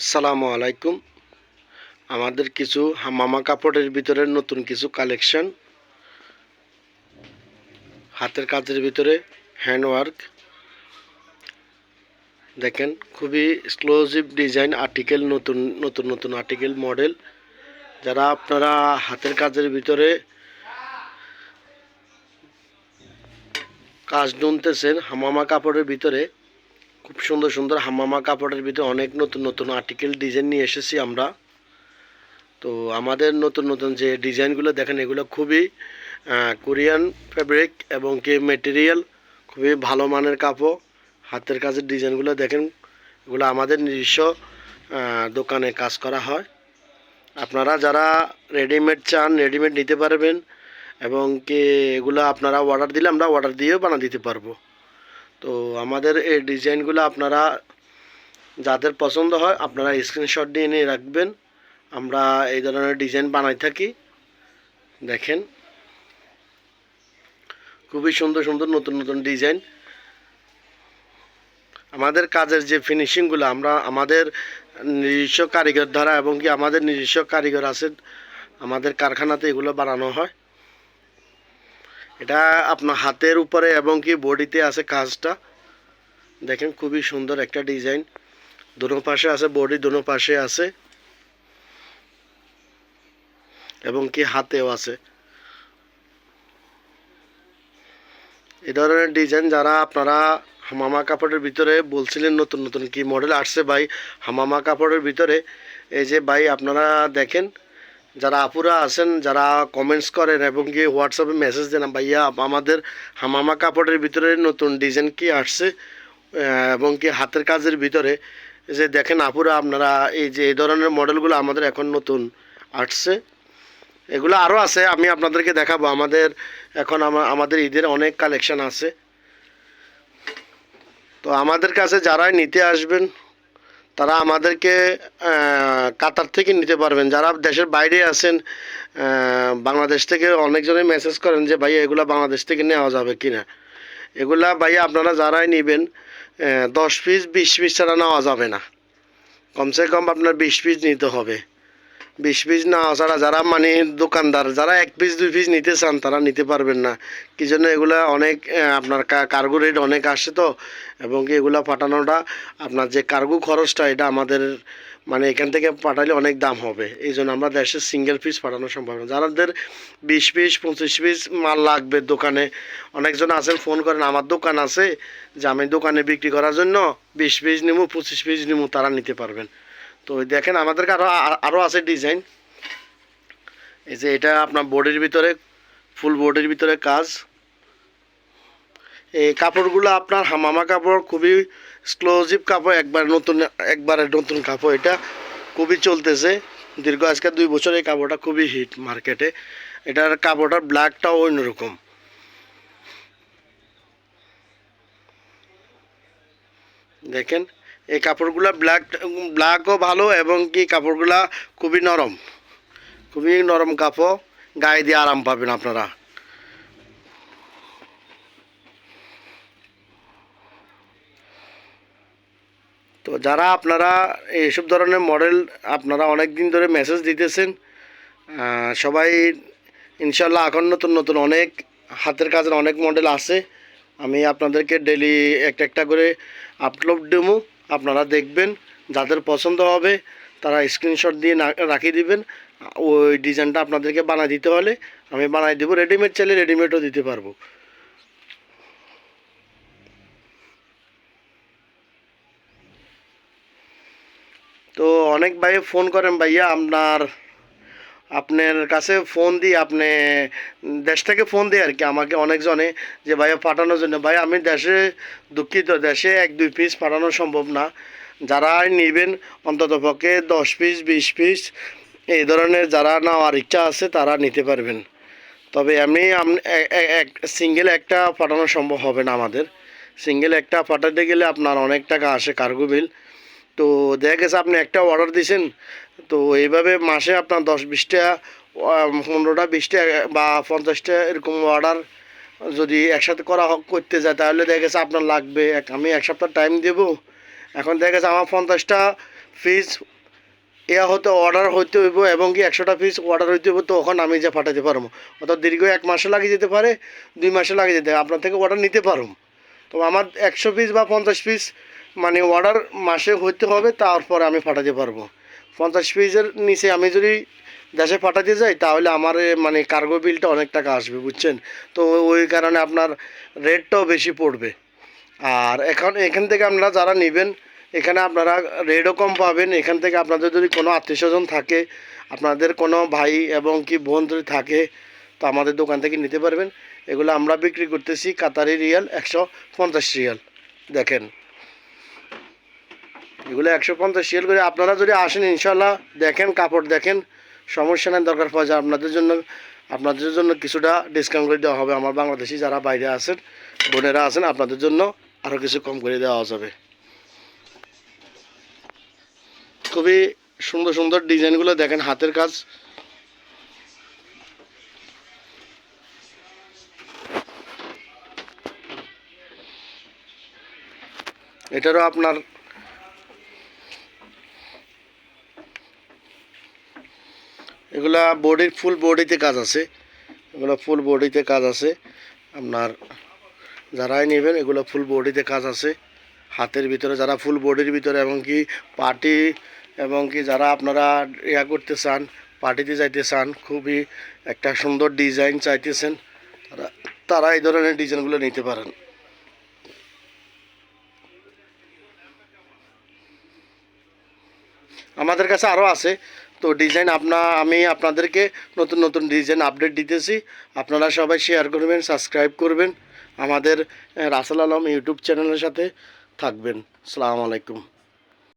আসসালামু আলাইকুম। আমাদের কিছু হামামা কাপড়ের ভিতরে নতুন কিছু কালেকশন। হাতের কাজের ভিতরে হ্যান্ডওয়ার্ক। দেখেন, খুবই এক্সক্লুসিভ ডিজাইন আর্টিকেল নতুন নতুন নতুন আর্টিকেল মডেল যারা আপনারা হাতের কাজের ভিতরে কাজ নুনতেছেন হামামা কাপড়ের ভিতরে খুব সুন্দর সুন্দর হামামা কাপড়ের ভিতরে অনেক নতুন নতুন আর্টিকেল ডিজাইন নিয়ে এসেছি আমরা। তো আমাদের নতুন নতুন যে ডিজাইনগুলো দেখেন, এগুলো খুবই কোরিয়ান ফ্যাব্রিক এবং কি মেটেরিয়াল খুবই ভালো মানের কাপড়, হাতের কাজের ডিজাইনগুলো দেখেন, এগুলো আমাদের নিজস্ব দোকানে কাজ করা হয়। আপনারা যারা রেডিমেড চান রেডিমেড নিতে পারবেন, এবং কি এগুলো আপনারা অর্ডার দিলে আমরা অর্ডার দিয়েও বানা দিতে পারব। তো আমাদের এই ডিজাইনগুলো আপনারা যাদের পছন্দ হয় আপনারা স্ক্রিনশট দিয়ে নিয়ে রাখবেন। আমরা এই ধরনের ডিজাইন বানাই থাকি। দেখেন। খুবই সুন্দর সুন্দর নতুন নতুন ডিজাইন। আমাদের কাজের যে ফিনিশিংগুলো আমরা আমাদের নিজস্ব কারিগর দ্বারা এবং কি আমাদের নিজস্ব কারিগর আছে, আমাদের কারখানাতে এগুলো বানানো হয়। এটা আপনার হাতের উপরে এবং কি বডিতে আছে কাজটা। দেখেন খুবই সুন্দর একটা ডিজাইন। দুনো পাশে আছে বডি, দুনো পাশে আছে। এবং কি হাতেও আছে। এই ধরনের ডিজাইন যারা আপনারা হামামা কাপড়ের ভিতরে বলছিলেন নতুন নতুন কি মডেল আসছে ভাই, হামামা কাপড়ের ভিতরে। এই যে ভাই, আপনারা দেখেন যারা আপুরা আছেন, যারা কমেন্টস করেন এবং কি হোয়াটসঅ্যাপে মেসেজ দেন, ভাইয়া আমাদের হামামা কাপড়ের ভিতরে নতুন ডিজাইন কি আসছে? এবং কি হাতের কাজের ভিতরে। যে দেখেন আপুরা, আপনারা এই যে এই ধরনের মডেলগুলো আমাদের এখন নতুন আসছে। এগুলো আরও আছে, আমি আপনাদেরকে দেখাবো। আমাদের এখন আমা- আমাদের ঈদের অনেক কালেকশন আছে। তো আমাদের কাছে যারাই নিতে আসবেন তারা আমাদেরকে কাতার থেকে নিতে পারবেন। যারা দেশের বাইরে আছেন বাংলাদেশ থেকে অনেকজনে মেসেজ করেন যে ভাইয়া এগুলা বাংলাদেশ থেকে নেওয়া যাবে কি না এগুলা ভাইয়া আপনারা যারাই নেবেন দশ পিস বিশ পিস ছাড়া নেওয়া যাবে না। কমসে কম আপনার বিশ পিস নিতে হবে। বিশ পিস না ছাড়া যারা মানে দোকানদার, যারা এক পিস, দুই পিস নিতে চান, তারা নিতে পারবেন না। কি জন্য এগুলা অনেক আপনার কার্গো রেট অনেক আসে তো, এবং কি এগুলা পাঠানোটা আপনার যে কার্গো খরচটা, এটা আমাদের মানে এখান থেকে পাঠালে অনেক দাম হবে। এই জন্য আমরা দেশে সিঙ্গেল পিস পাঠানো সম্ভব না। যাদের বিশ পিস, পঁচিশ পিস মাল লাগবে দোকানে, অনেকজন আছেন ফোন করেন, আমার দোকান আছে, যে আমি দোকানে বিক্রি করার জন্য বিশ পিস নিবো পঁচিশ পিস নিবো তারা নিতে পারবেন। তো দেখেন, আমাদেরকে আরও আরও আছে ডিজাইন এই যে এটা আপনার বোর্ডের ভিতরে ফুল বোর্ডের ভিতরে কাজ। এই কাপড়গুলো আপনার হামামা কাপড়, খুবই এক্সক্লুসিভ কাপড়, একবার নতুন, একবারে নতুন কাপড় এটা। খুবই চলতেছে। দীর্ঘ আজকে দুই বছর এই কাপড়টা খুবই হিট মার্কেটে এটার কাপড়টার ব্ল্যাকটাও অন্যরকম। দেখেন এই কাপড়গুলা ব্ল্যাক ব্ল্যাকও ভালো এবং কি কাপড়গুলা খুবই নরম। খুবই নরম কাপড়, গায়ে দিয়ে আরাম পাবেন আপনারা। তো যারা আপনারা এইসব ধরনের মডেল আপনারা অনেক দিন ধরে মেসেজ দিতেছেন সবাই ইনশাল্লাহ এখন নতুন নতুন অনেক হাতের কাজের অনেক মডেল আছে। আমি আপনাদেরকে ডেলি একটা একটা করে আপলোড দেবো। আপনারা দেখবেন, যাদের পছন্দ হবে, তারা স্ক্রিনশট দিয়ে রাখিয়ে দিবেন। ওই ডিজাইনটা আপনাদেরকে বানাই দিতে হলে, আমি বানাই দেবো রেডিমেড চাইলে রেডিমেডও দিতে পারব। তো অনেক ভাই ফোন করেন, ভাইয়া, আপনার আপনার কাছে ফোন দিই আপনি, দেশ থেকে ফোন দিই আর কি আমাকে অনেকজনে যে, ভাইয়া, পাঠানোর জন্য। ভাই, আমি দেশে দুঃখিত। দেশে এক, দুই পিস পাঠানো সম্ভব না। যারা নেবেন, অন্তত পক্ষে দশ পিস বিশ পিস এই ধরনের যারা নেওয়ার ইচ্ছা আছে, তারা নিতে পারবেন। তবে এমনি এক সিঙ্গেল একটা পাঠানো সম্ভব হবে না আমাদের। সিঙ্গেল একটা পাঠাতে গেলে আপনার অনেক টাকা আসে কার্গো বিল তো দেখা গেছে আপনি একটা অর্ডার দিয়েছেন তো এইভাবে মাসে আপনার দশ বিশটা পনেরোটা বিশটা বা পঞ্চাশটা এরকম অর্ডার যদি একসাথে করা হোক, করতে যায়, তাহলে দেখা গেছে আপনার লাগবে। আমি এক সপ্তাহ টাইম দেবো। এখন দেখা গেছে আমার পঞ্চাশটা পিস ইয়া হতে অর্ডার হইতে হইব এবং কি একশোটা পিস অর্ডার হইতে হইব, তখন আমি যা পাঠাতে পারব। অর্থাৎ দীর্ঘ এক মাসে লাগে যেতে পারে, দুই মাসে লাগে যেতে পারে। আপনার থেকে অর্ডার নিতে পারব। তো আমার একশো পিস বা পঞ্চাশ পিস মানে অর্ডার মাসে হইতে হবে, তারপর আমি পাঠাতে পারব। পঞ্চাশ পিসের নিচে আমি যদি দেশে পাঠাতে যাই, তাহলে আমার মানে কার্গো বিলটা অনেক টাকা আসবে, বুঝছেন? তো ওই কারণে আপনার রেটটাও বেশি পড়বে। আর এখন, এখান থেকে আপনারা যারা নেবেন, এখানে আপনারা রেটও কম পাবেন। এখান থেকে আপনাদের যদি কোনো আত্মীয় স্বজন থাকে, আপনাদের কোনো ভাই এবং কি বোন যদি থাকে, তো আমাদের দোকান থেকে নিতে পারবেন। এগুলো আমরা বিক্রি করতেছি কাতারি রিয়াল একশো পঞ্চাশ রিয়াল। দেখেন। এগুলো একশো পঞ্চাশ রিয়াল করে আপনারা যদি আসেন ইনশাল্লাহ দেখেন, কাপড় দেখেন, সমস্যা নেই, দরকার পড়ে যায় আপনাদের জন্য আপনাদের জন্য কিছুটা ডিসকাউন্ট করে দেওয়া হবে। আমার বাংলাদেশি যারা বাইরে আছেন, বোনেরা আছেন, আপনাদের জন্য আরও কিছু কম করে দেওয়া যাবে। খুবই সুন্দর সুন্দর ডিজাইনগুলো দেখেন, হাতের কাজ। এটারও আপনার এগুলা বডির ফুল বডিতে কাজ আছে। এগুলো ফুল বডিতে কাজ আছে। আপনার যারাই নেবেন, এগুলো ফুল বডিতে কাজ আছে। হাতের ভিতরে, যারা ফুল বডির ভিতরে, এবং কি পার্টি এবং কি যারা আপনারা ইয়া করতে চান পার্টিতে যাইতে চান, খুবই একটা সুন্দর ডিজাইন চাইতেছেন, তারা তারা এই ধরনের ডিজাইনগুলো নিতে পারেন। আমাদের কাছে আরও আছে। তো ডিজাইন আপনা, আমি আপনাদেরকে নতুন নতুন ডিজাইন আপডেট দিতেছি। আপনারা সবাই শেয়ার করবেন সাবস্ক্রাইব করবেন। আমাদের রাসেল আলম ইউটিউব চ্যানেলের সাথে থাকবেন। সালামু আলাইকুম।